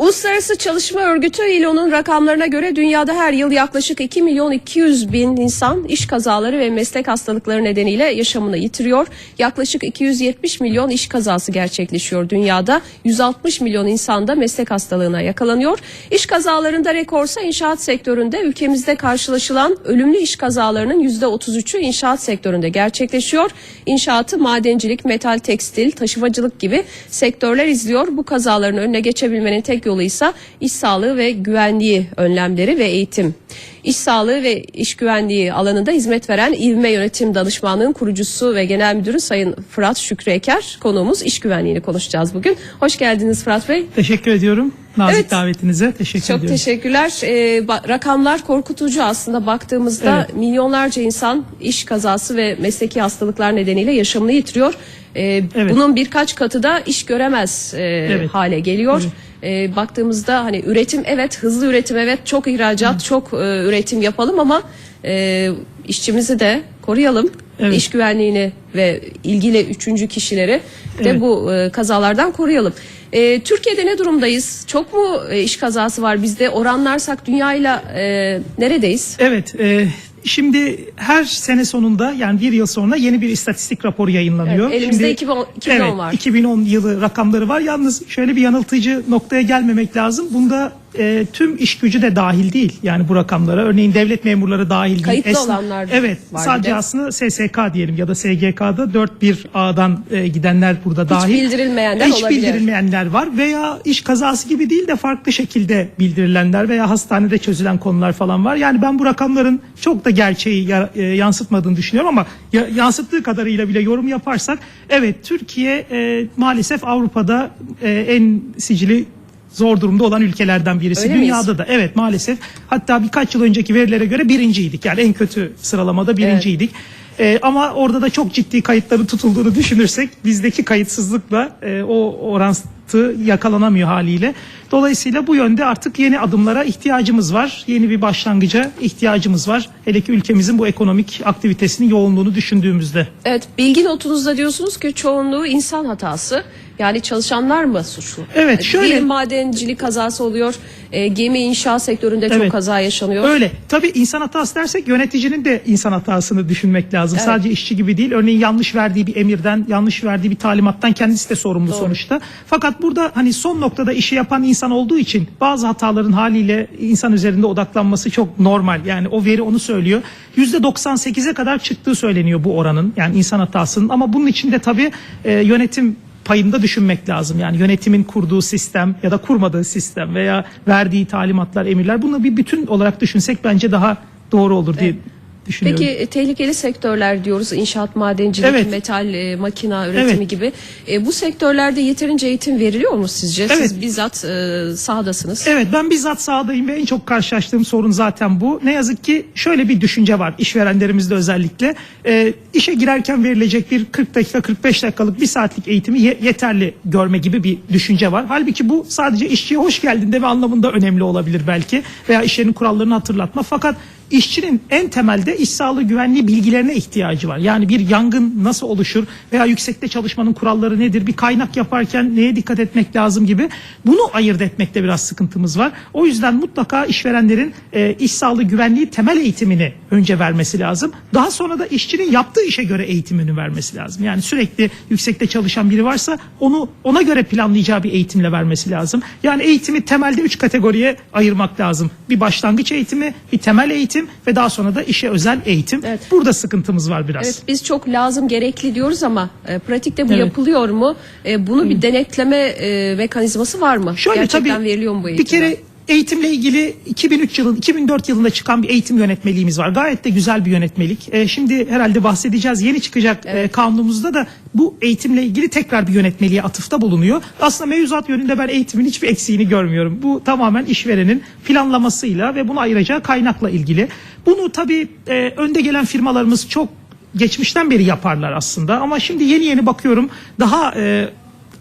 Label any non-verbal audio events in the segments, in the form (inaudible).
Uluslararası Çalışma Örgütü ILO'nun rakamlarına göre dünyada her yıl yaklaşık 2 milyon 200 bin insan iş kazaları ve meslek hastalıkları nedeniyle yaşamını yitiriyor. Yaklaşık 270 milyon iş kazası gerçekleşiyor dünyada. 160 milyon insan da meslek hastalığına yakalanıyor. İş kazalarında rekorsa inşaat sektöründe ülkemizde karşılaşılan ölümlü iş kazalarının %33'ü inşaat sektöründe gerçekleşiyor. İnşaatı madencilik, metal, tekstil, taşımacılık gibi sektörler izliyor. Bu kazaların önüne geçebilmenin tek yolu ise iş sağlığı ve güvenliği önlemleri ve eğitim. İş sağlığı ve iş güvenliği alanında hizmet veren İvme Yönetim Danışmanlığı'nın kurucusu ve genel müdürü Sayın Fırat Şükrü Eker. Konuğumuz iş güvenliğini konuşacağız bugün. Hoş geldiniz Fırat Bey. Teşekkür ediyorum. Nazik Evet. davetinize teşekkür Çok ediyorum. teşekkürler. Ee, rakamlar korkutucu aslında baktığımızda Evet. milyonlarca insan iş kazası ve mesleki hastalıklar nedeniyle yaşamını yitiriyor. Ee, Evet. Bunun birkaç katı da iş göremez e, Evet. hale geliyor. Ee, baktığımızda hani üretim evet hızlı üretim evet çok ihracat çok e, üretim yapalım ama e, işçimizi de koruyalım. Evet. İş güvenliğini ve ilgili üçüncü kişileri de Evet. bu e, kazalardan koruyalım. E, Türkiye'de ne durumdayız? Çok mu e, iş kazası var bizde? Oranlarsak dünyayla e, neredeyiz? Evet. e, şimdi her sene sonunda yani bir yıl sonra yeni bir istatistik raporu yayınlanıyor. Evet, elimizde Şimdi- 2010 2010 evet, var. 2010 yılı rakamları var. Yalnız şöyle bir yanıltıcı noktaya gelmemek lazım. Bunda e, tüm iş gücü de dahil değil. Yani bu rakamlara. Örneğin devlet memurları dahil değil. Kayıtlı olanlar Evet. var sadece de. aslında SSK diyelim ya da SGK'da 4-1 A'dan e, gidenler burada dahil. bildirilmeyenler Hiç olabilir. bildirilmeyenler var veya iş kazası gibi değil de farklı şekilde bildirilenler veya hastanede çözülen konular falan var. Yani ben bu rakamların çok da gerçeği ya- e, yansıtmadığını düşünüyorum ama ya- yansıttığı kadarıyla bile yorum yaparsak evet Türkiye e, maalesef Avrupa'da e, en sicili zor durumda olan ülkelerden birisi. Öyle miyiz? Dünyada da evet maalesef hatta birkaç yıl önceki verilere göre birinciydik. Yani en kötü sıralamada birinciydik. Ee, ama orada da çok ciddi kayıtların tutulduğunu düşünürsek bizdeki kayıtsızlıkla e, o orantı yakalanamıyor haliyle. Dolayısıyla bu yönde artık yeni adımlara ihtiyacımız var. Yeni bir başlangıca ihtiyacımız var. Hele ki ülkemizin bu ekonomik aktivitesinin yoğunluğunu düşündüğümüzde. Evet, bilgi notunuzda diyorsunuz ki çoğunluğu insan hatası. Yani çalışanlar mı suçlu? Evet, şöyle- Diyelim madencilik kazası oluyor. e, gemi inşaat sektöründe çok Evet. kaza yaşanıyor. Öyle. Tabii insan hatası dersek yöneticinin de insan hatasını düşünmek lazım. Evet. Sadece işçi gibi değil. Örneğin yanlış verdiği bir emirden, yanlış verdiği bir talimattan kendisi de sorumlu sonuçta. Fakat burada hani son noktada işi yapan insan olduğu için bazı hataların haliyle insan üzerinde odaklanması çok normal. Yani o veri onu söylüyor. %98'e kadar çıktığı söyleniyor bu oranın. Yani insan hatasının ama bunun içinde tabii e, yönetim payında düşünmek lazım. Yani yönetimin kurduğu sistem ya da kurmadığı sistem veya verdiği talimatlar, emirler bunu bir bütün olarak düşünsek bence daha doğru olur diye düşünüyorum. Peki e, tehlikeli sektörler diyoruz inşaat, madencilik, Evet. metal, e, makina üretimi Evet. gibi. E, bu sektörlerde yeterince eğitim veriliyor mu sizce? Siz Evet. bizzat e, sahadasınız. Evet ben bizzat sahadayım ve en çok karşılaştığım sorun zaten bu. Ne yazık ki şöyle bir düşünce var işverenlerimizde özellikle. Ee, işe girerken verilecek bir 40 dakika 45 dakikalık bir saatlik eğitimi ye- yeterli görme gibi bir düşünce var. Halbuki bu sadece işçiye hoş geldin deme anlamında önemli olabilir belki veya iş yerinin kurallarını hatırlatma. Fakat işçinin en temelde iş sağlığı güvenliği bilgilerine ihtiyacı var. Yani bir yangın nasıl oluşur veya yüksekte çalışmanın kuralları nedir? Bir kaynak yaparken neye dikkat etmek lazım gibi bunu ayırt etmekte biraz sıkıntımız var. O yüzden mutlaka işverenlerin e, iş sağlığı güvenliği temel eğitimini önce vermesi lazım. Daha sonra da işçinin yaptığı işe göre eğitimini vermesi lazım. Yani sürekli yüksekte çalışan biri varsa onu ona göre planlayacağı bir eğitimle vermesi lazım. Yani eğitimi temelde üç kategoriye ayırmak lazım. Bir başlangıç eğitimi, bir temel eğitim ve daha sonra da işe özel eğitim. Evet. Burada sıkıntımız var biraz. Evet biz çok lazım gerekli diyoruz ama e, pratikte bu Evet. yapılıyor mu? E, bunu bir denetleme e, mekanizması var mı? Şöyle Gerçekten tabii veriliyor mu bu bir eğitimler? kere eğitimle ilgili 2003 yılın 2004 yılında çıkan bir eğitim yönetmeliğimiz var. Gayet de güzel bir yönetmelik. E, şimdi herhalde bahsedeceğiz. Yeni çıkacak e, kanunumuzda da bu eğitimle ilgili tekrar bir yönetmeliğe atıfta bulunuyor. Aslında mevzuat yönünde ben eğitimin hiçbir eksiğini görmüyorum. Bu tamamen işverenin planlamasıyla ve bunu ayıracağı kaynakla ilgili. Bunu tabii e, önde gelen firmalarımız çok geçmişten beri yaparlar aslında. Ama şimdi yeni yeni bakıyorum daha e,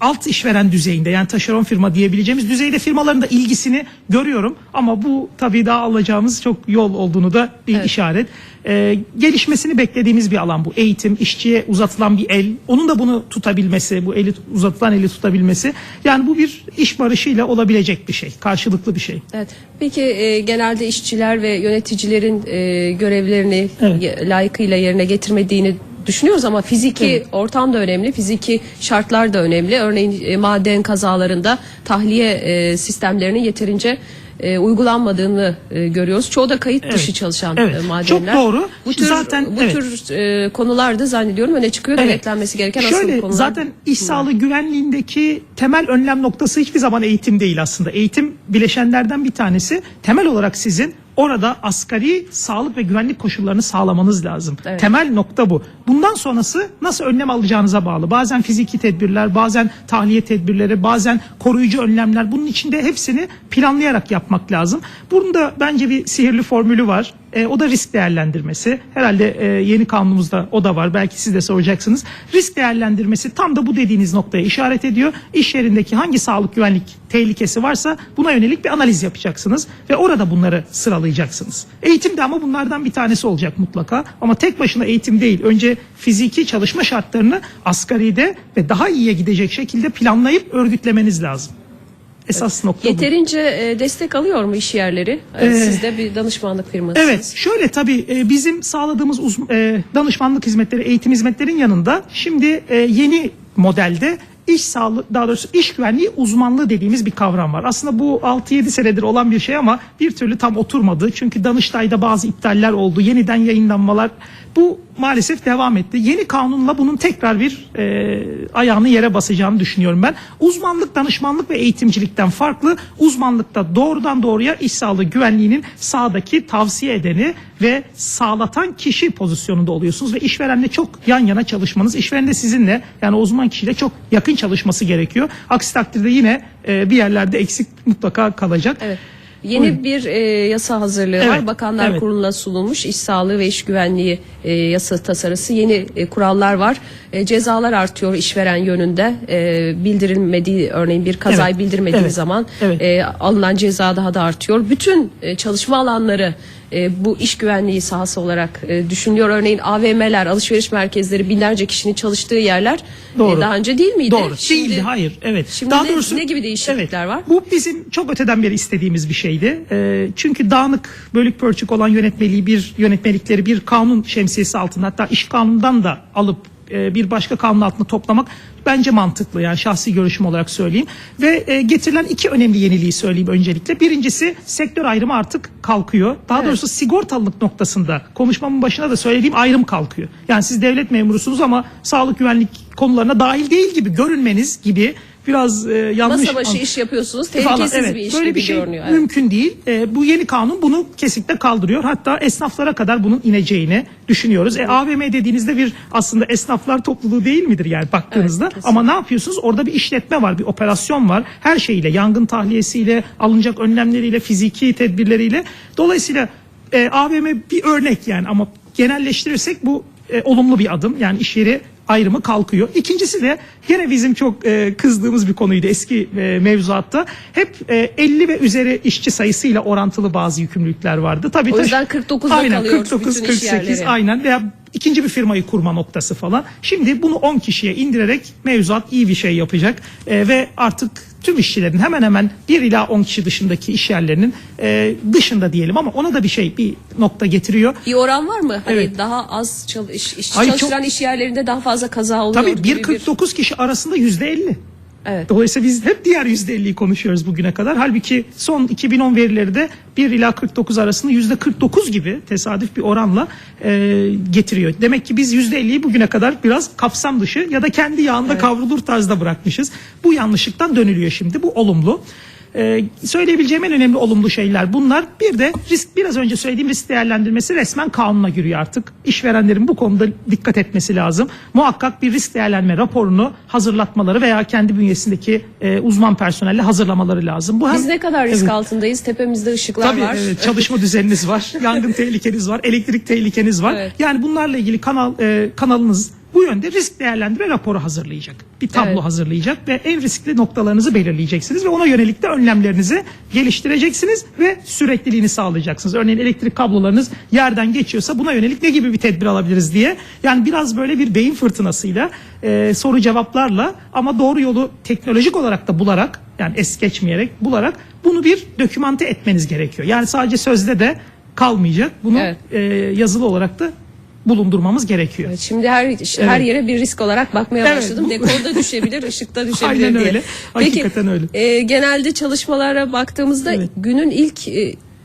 alt işveren düzeyinde yani taşeron firma diyebileceğimiz düzeyde firmaların da ilgisini görüyorum ama bu tabii daha alacağımız çok yol olduğunu da bir işaret. Ee, gelişmesini beklediğimiz bir alan bu. Eğitim, işçiye uzatılan bir el, onun da bunu tutabilmesi, bu eli uzatılan eli tutabilmesi. Yani bu bir iş barışıyla olabilecek bir şey, karşılıklı bir şey. Evet. Peki e, genelde işçiler ve yöneticilerin e, görevlerini Evet. layıkıyla yerine getirmediğini düşünüyoruz ama fiziki Evet. ortam da önemli, fiziki şartlar da önemli. Örneğin e, maden kazalarında tahliye e, sistemlerinin yeterince e, uygulanmadığını e, görüyoruz. Çoğu da kayıt dışı Evet. çalışan Evet. e, madenler. Çok doğru. Bu tür zaten- bu evet. tür e, konularda zannediyorum öne çıkıyor Evet. denetlenmesi gereken asıl Şöyle konular. zaten iş sağlığı güvenliğindeki temel önlem noktası hiçbir zaman eğitim değil aslında. Eğitim bileşenlerden bir tanesi. Temel olarak sizin orada asgari sağlık ve güvenlik koşullarını sağlamanız lazım. Evet. Temel nokta bu. Bundan sonrası nasıl önlem alacağınıza bağlı. Bazen fiziki tedbirler, bazen tahliye tedbirleri, bazen koruyucu önlemler. Bunun içinde hepsini planlayarak yapmak lazım. Bunun da bence bir sihirli formülü var. E, o da risk değerlendirmesi. Herhalde e, yeni kanunumuzda o da var. Belki siz de soracaksınız. Risk değerlendirmesi tam da bu dediğiniz noktaya işaret ediyor. İş yerindeki hangi sağlık güvenlik tehlikesi varsa buna yönelik bir analiz yapacaksınız ve orada bunları sıralayacaksınız. Eğitim de ama bunlardan bir tanesi olacak mutlaka. Ama tek başına eğitim değil. Önce fiziki çalışma şartlarını asgaride ve daha iyiye gidecek şekilde planlayıp örgütlemeniz lazım. Esas nokta bu. Yeterince e, destek alıyor mu iş yerleri? E, Ee, Siz de bir danışmanlık firmasısınız. Evet şöyle tabii e, bizim sağladığımız danışmanlık hizmetleri, eğitim hizmetlerin yanında şimdi yeni modelde iş sağlığı daha doğrusu iş güvenliği uzmanlığı dediğimiz bir kavram var. Aslında bu 6-7 senedir olan bir şey ama bir türlü tam oturmadı. Çünkü Danıştay'da bazı iptaller oldu. Yeniden yayınlanmalar bu maalesef devam etti. Yeni kanunla bunun tekrar bir e, ayağını yere basacağını düşünüyorum ben. Uzmanlık, danışmanlık ve eğitimcilikten farklı. Uzmanlıkta doğrudan doğruya iş sağlığı güvenliğinin sağdaki tavsiye edeni ve sağlatan kişi pozisyonunda oluyorsunuz ve işverenle çok yan yana çalışmanız, işveren de sizinle yani uzman kişiyle çok yakın çalışması gerekiyor. Aksi takdirde yine e, bir yerlerde eksik mutlaka kalacak. Evet. Yeni Buyurun. bir e, yasa hazırlığı Evet, var. Bakanlar evet. Kurulu'na sunulmuş iş sağlığı ve iş güvenliği e, yasa tasarısı. Yeni e, kurallar var. E, cezalar artıyor işveren yönünde. E, bildirilmediği örneğin bir kazayı Evet, bildirmediği evet, zaman evet. e, alınan ceza daha da artıyor. Bütün e, çalışma alanları e, bu iş güvenliği sahası olarak e, düşünülüyor. Örneğin AVM'ler, alışveriş merkezleri, binlerce kişinin çalıştığı yerler e, Doğru. daha önce değil miydi? Doğru. Şimdi- Değildi. Hayır. Evet. Şimdi ne- ne gibi değişiklikler var? Bu bizim çok öteden beri istediğimiz bir şeydi. Ee, çünkü dağınık, bölük pörçük olan yönetmeliği bir yönetmelikleri bir kanun şemsiyesi altında hatta iş kanunundan da alıp e, bir başka kanun altında toplamak bence mantıklı yani şahsi görüşüm olarak söyleyeyim. Ve e, getirilen iki önemli yeniliği söyleyeyim öncelikle. Birincisi sektör ayrımı artık kalkıyor. Daha Evet. doğrusu sigortalılık noktasında konuşmamın başına da söylediğim ayrım kalkıyor. Yani siz devlet memurusunuz ama sağlık güvenlik konularına dahil değil gibi görünmeniz gibi biraz e, yanlış Masa başı iş yapıyorsunuz. falan. Tehlikesiz Evet, bir iş böyle gibi bir şey görünüyor. Evet. mümkün değil. E, bu yeni kanun bunu kesinlikle kaldırıyor. Hatta esnaflara kadar bunun ineceğini düşünüyoruz. E, AVM dediğinizde bir aslında esnaflar topluluğu değil midir yani baktığınızda? Evet, kesinlikle. Ama ne yapıyorsunuz? Orada bir işletme var, bir operasyon var. Her şeyiyle, yangın tahliyesiyle, alınacak önlemleriyle, fiziki tedbirleriyle. Dolayısıyla e, AVM bir örnek yani ama genelleştirirsek bu e, olumlu bir adım. Yani iş yeri ayrımı kalkıyor. İkincisi de gene bizim çok e, kızdığımız bir konuydu eski e, mevzuatta. Hep e, 50 ve üzeri işçi sayısıyla orantılı bazı yükümlülükler vardı. Tabii O yüzden 49'da Aynen, kalıyoruz 49, bütün iş 48 yerleri. aynen veya ikinci bir firmayı kurma noktası falan. Şimdi bunu 10 kişiye indirerek mevzuat iyi bir şey yapacak E, ve artık tüm işçilerin hemen hemen 1 ila 10 kişi dışındaki iş yerlerinin e, dışında diyelim ama ona da bir şey bir nokta getiriyor. Bir oran var mı? Hani Evet. daha az çalış, işçi Hayır, çalıştıran iş yerlerinde daha fazla kaza oluyor. Tabii gibi 1.49 kişi arasında %50. Evet. Dolayısıyla biz hep diğer %50'yi konuşuyoruz bugüne kadar. Halbuki son 2010 verileri de 1 ila 49 arasında %49 gibi tesadüf bir oranla e, getiriyor. Demek ki biz %50'yi bugüne kadar biraz kapsam dışı ya da kendi yağında kavrulur tarzda bırakmışız. Bu yanlışlıktan dönülüyor şimdi. Bu olumlu. Ee, söyleyebileceğim en önemli olumlu şeyler bunlar. Bir de risk biraz önce söylediğim risk değerlendirmesi resmen kanuna giriyor artık. İşverenlerin bu konuda dikkat etmesi lazım. Muhakkak bir risk değerlendirme raporunu hazırlatmaları veya kendi bünyesindeki e, uzman personelle hazırlamaları lazım. Bu hem- Biz ne kadar risk Evet. altındayız? Tepemizde ışıklar Tabii var. evet, çalışma düzeniniz var, (laughs) yangın tehlikeniz var, elektrik tehlikeniz var. Evet. Yani bunlarla ilgili kanal e, kanalınız bu yönde risk değerlendirme raporu hazırlayacak. Bir tablo Evet. hazırlayacak ve en riskli noktalarınızı belirleyeceksiniz ve ona yönelik de önlemlerinizi geliştireceksiniz ve sürekliliğini sağlayacaksınız. Örneğin elektrik kablolarınız yerden geçiyorsa buna yönelik ne gibi bir tedbir alabiliriz diye. Yani biraz böyle bir beyin fırtınasıyla e, soru cevaplarla ama doğru yolu teknolojik olarak da bularak yani es geçmeyerek bularak bunu bir dokümante etmeniz gerekiyor. Yani sadece sözde de kalmayacak. Bunu Evet. e, yazılı olarak da bulundurmamız gerekiyor. Evet, Şimdi her her yere bir risk olarak bakmaya Evet, başladım. Dekorda düşebilir, (laughs) ışıkta düşebilir Aynen diye. öyle. Hakikaten öyle. e, genelde çalışmalara baktığımızda Evet. günün ilk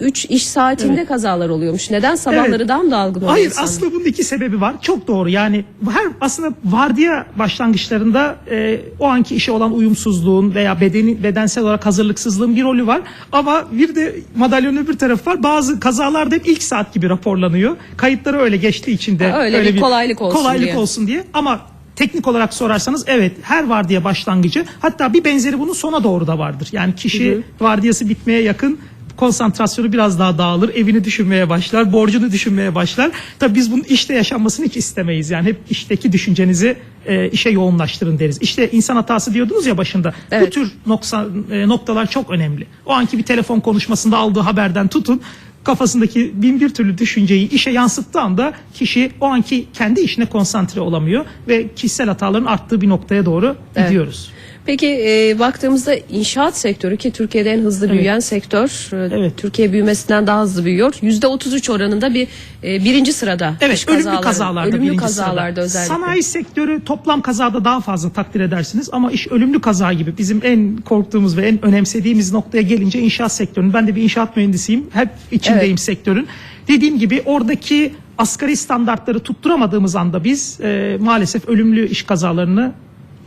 3 iş saatinde kazalar oluyormuş. Neden sabahları Evet. daha mı dalgın oluyor Hayır insanlar? aslında bunun iki sebebi var. Çok doğru. Yani her aslında vardiya başlangıçlarında e, o anki işe olan uyumsuzluğun veya bedeni bedensel olarak hazırlıksızlığın bir rolü var. Ama bir de madalyonun öbür tarafı var. Bazı kazalarda hep ilk saat gibi raporlanıyor. Kayıtları öyle geçtiği için de Ha, öyle bir kolaylık olsun kolaylık diye. olsun diye. Ama teknik olarak sorarsanız evet her vardiya başlangıcı hatta bir benzeri bunun sona doğru da vardır. Yani kişi vardiyası bitmeye yakın konsantrasyonu biraz daha dağılır, evini düşünmeye başlar, borcunu düşünmeye başlar. Tabii biz bunun işte yaşanmasını hiç istemeyiz. Yani hep işteki düşüncenizi e, işe yoğunlaştırın deriz. İşte insan hatası diyordunuz ya başında. Bu Evet. tür noksa, e, noktalar çok önemli. O anki bir telefon konuşmasında aldığı haberden tutun kafasındaki bin bir türlü düşünceyi işe yansıttığı anda kişi o anki kendi işine konsantre olamıyor ve kişisel hataların arttığı bir noktaya doğru Evet. gidiyoruz. Peki e, baktığımızda inşaat sektörü ki Türkiye'de en hızlı büyüyen sektör, e, Evet. Türkiye büyümesinden daha hızlı büyüyor. Yüzde 33 oranında bir e, birinci sırada. Evet, ölümlü kazalarda ölümlü birinci kazalarda sırada. özellikle. Sanayi sektörü toplam kazada daha fazla takdir edersiniz ama iş ölümlü kaza gibi bizim en korktuğumuz ve en önemsediğimiz noktaya gelince inşaat sektörünün ben de bir inşaat mühendisiyim. Hep içindeyim Evet. sektörün. Dediğim gibi oradaki asgari standartları tutturamadığımız anda biz e, maalesef ölümlü iş kazalarını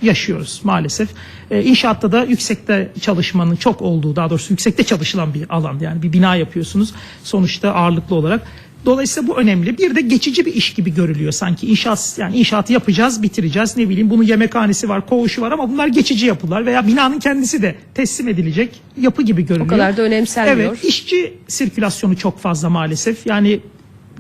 yaşıyoruz maalesef. Ee, inşaatta da yüksekte çalışmanın çok olduğu daha doğrusu yüksekte çalışılan bir alan yani bir bina yapıyorsunuz sonuçta ağırlıklı olarak. Dolayısıyla bu önemli. Bir de geçici bir iş gibi görülüyor sanki. İnşaat yani inşaatı yapacağız, bitireceğiz. Ne bileyim bunun yemekhanesi var, koğuşu var ama bunlar geçici yapılar veya binanın kendisi de teslim edilecek yapı gibi görülüyor. kadar da önemsenmiyor. Evet, işçi sirkülasyonu çok fazla maalesef. Yani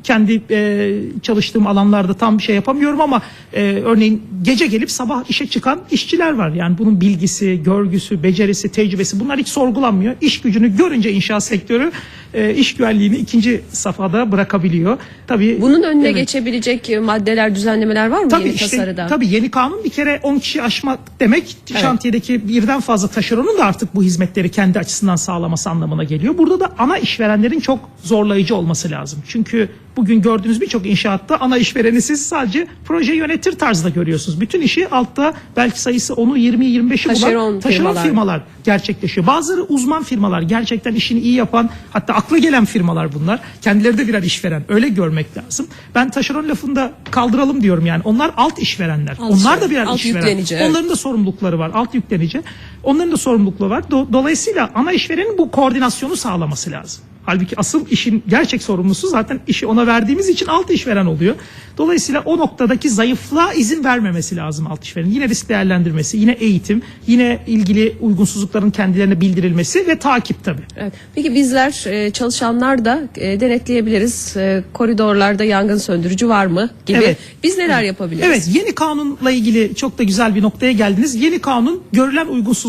kendi e, çalıştığım alanlarda tam bir şey yapamıyorum ama e, örneğin gece gelip sabah işe çıkan işçiler var. Yani bunun bilgisi, görgüsü, becerisi, tecrübesi bunlar hiç sorgulanmıyor. İş gücünü görünce inşaat sektörü e, iş güvenliğini ikinci safhada bırakabiliyor. Tabii Bunun önüne Evet. geçebilecek maddeler, düzenlemeler var mı Tabii yeni işte tasarıda? tabii yeni kanun bir kere 10 kişi aşmak demek şantiyedeki birden fazla taşeronun da artık bu hizmetleri kendi açısından sağlaması anlamına geliyor. Burada da ana işverenlerin çok zorlayıcı olması lazım. Çünkü bugün gördüğünüz birçok inşaatta ana işvereni siz sadece proje yönetir tarzda görüyorsunuz. Bütün işi altta belki sayısı 10'u 20'yi 25'i Taşeron bulan taşeron firmalar. firmalar gerçekleşiyor. Bazıları uzman firmalar gerçekten işini iyi yapan hatta akla gelen firmalar bunlar. Kendileri de birer işveren öyle görmek lazım. Ben taşeron lafını da kaldıralım diyorum yani. Onlar alt işverenler. Alt Onlar da birer alt işveren. Onların da sorumlulukları var. Alt yüklenici. Onların da sorumlulukları var. Do- dolayısıyla ana işverenin bu koordinasyonu sağlaması lazım. Halbuki asıl işin gerçek sorumlusu zaten işi ona verdiğimiz için alt işveren oluyor. Dolayısıyla o noktadaki zayıflığa izin vermemesi lazım alt işverenin. Yine risk değerlendirmesi, yine eğitim, yine ilgili uygunsuzlukların kendilerine bildirilmesi ve takip tabii. Evet. Peki bizler e, çalışanlar da e, denetleyebiliriz. E, koridorlarda yangın söndürücü var mı gibi. Evet. Biz neler yapabiliriz? Evet yeni kanunla ilgili çok da güzel bir noktaya geldiniz. Yeni kanun görülen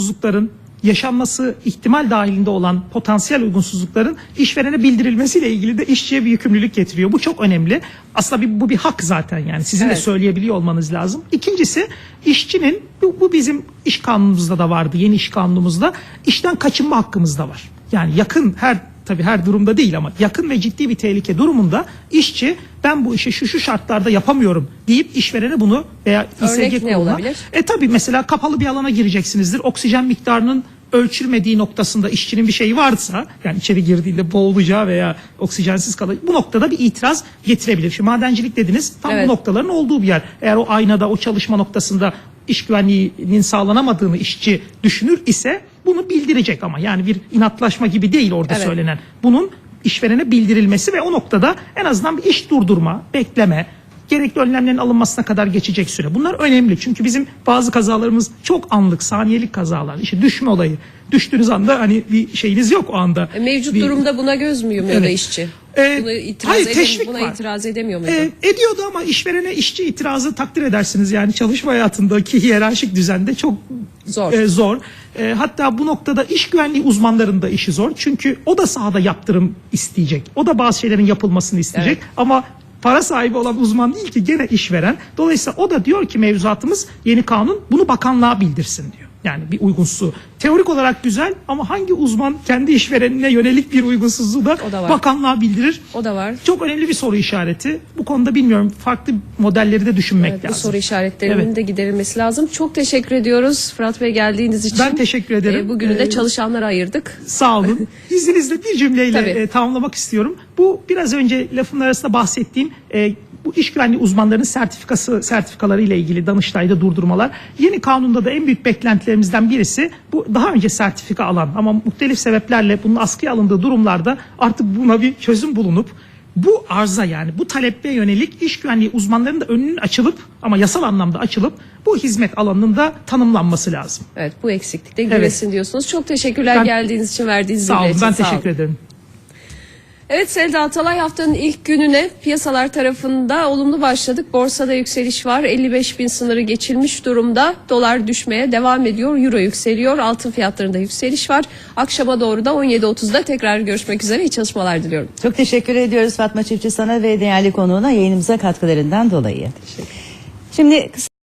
uygunsuzlukların yaşanması ihtimal dahilinde olan potansiyel uygunsuzlukların işverene bildirilmesiyle ilgili de işçiye bir yükümlülük getiriyor. Bu çok önemli. Aslında bir, bu bir hak zaten yani sizin Evet. de söyleyebiliyor olmanız lazım. İkincisi işçinin bu, bu bizim iş kanunumuzda da vardı yeni iş kanunumuzda işten kaçınma hakkımız da var. Yani yakın her tabii her durumda değil ama yakın ve ciddi bir tehlike durumunda işçi ben bu işi şu şu şartlarda yapamıyorum deyip işverene bunu veya Örnek ne kuruluna- olabilir? E tabii mesela kapalı bir alana gireceksinizdir. Oksijen miktarının ölçülmediği noktasında işçinin bir şeyi varsa yani içeri girdiğinde boğulacağı veya oksijensiz kalacak bu noktada bir itiraz getirebilir. Şimdi madencilik dediniz tam Evet. bu noktaların olduğu bir yer. Eğer o aynada o çalışma noktasında iş güvenliğinin sağlanamadığını işçi düşünür ise bunu bildirecek ama yani bir inatlaşma gibi değil orada Evet. söylenen. Bunun işverene bildirilmesi ve o noktada en azından bir iş durdurma, bekleme, gerekli önlemlerin alınmasına kadar geçecek süre. Bunlar önemli çünkü bizim bazı kazalarımız çok anlık, saniyelik kazalar. İşte düşme olayı. Düştüğünüz anda hani bir şeyiniz yok o anda. E, Mevcut Bir- durumda buna göz mü yumuyor da Evet. işçi? Ee, Buna itiraz, hayır, edem- teşvik buna var. itiraz edemiyor muydu? Ee, ediyordu ama işverene işçi itirazı takdir edersiniz. Yani çalışma hayatındaki hiyerarşik düzende çok Zor. e, zor. E, hatta bu noktada iş güvenliği uzmanlarının da işi zor. Çünkü o da sahada yaptırım isteyecek. O da bazı şeylerin yapılmasını isteyecek. Ama para sahibi olan uzman değil ki gene işveren. Dolayısıyla o da diyor ki mevzuatımız yeni kanun bunu bakanlığa bildirsin diyor. Yani bir uygunsuzluğu. Teorik olarak güzel ama hangi uzman kendi işverenine yönelik bir uygunsuzluğu da, O da var. bakanlığa bildirir? O da var. Çok önemli bir soru işareti. Bu konuda bilmiyorum farklı modelleri de düşünmek Evet, bu lazım. soru işaretlerinin Evet. de giderilmesi lazım. Çok teşekkür ediyoruz Fırat Bey geldiğiniz için. Ben teşekkür ederim. E, bugünü Ee, de çalışanlara ayırdık. Sağ olun. (laughs) İzninizle bir cümleyle e, tamamlamak istiyorum. Bu biraz önce lafın arasında bahsettiğim e, bu iş güvenliği uzmanlarının sertifikası sertifikaları ile ilgili Danıştay'da durdurmalar. Yeni kanunda da en büyük beklentilerimizden birisi bu daha önce sertifika alan ama muhtelif sebeplerle bunun askıya alındığı durumlarda artık buna bir çözüm bulunup bu arza yani bu talebe yönelik iş güvenliği uzmanlarının da önünün açılıp ama yasal anlamda açılıp bu hizmet alanının da tanımlanması lazım. Evet bu eksiklikte giderilsin diyorsunuz. Çok teşekkürler Ben- geldiğiniz için verdiğiniz Sağ olun bilgiler için. ben Sağ olun. teşekkür ederim. Evet Selda Atalay haftanın ilk gününe piyasalar tarafında olumlu başladık. Borsada yükseliş var. 55 bin sınırı geçilmiş durumda. Dolar düşmeye devam ediyor. Euro yükseliyor. Altın fiyatlarında yükseliş var. Akşama doğru da 17.30'da tekrar görüşmek üzere. İyi çalışmalar diliyorum. Çok teşekkür ediyoruz Fatma Çiftçi sana ve değerli konuğuna yayınımıza katkılarından dolayı. Şimdi kısa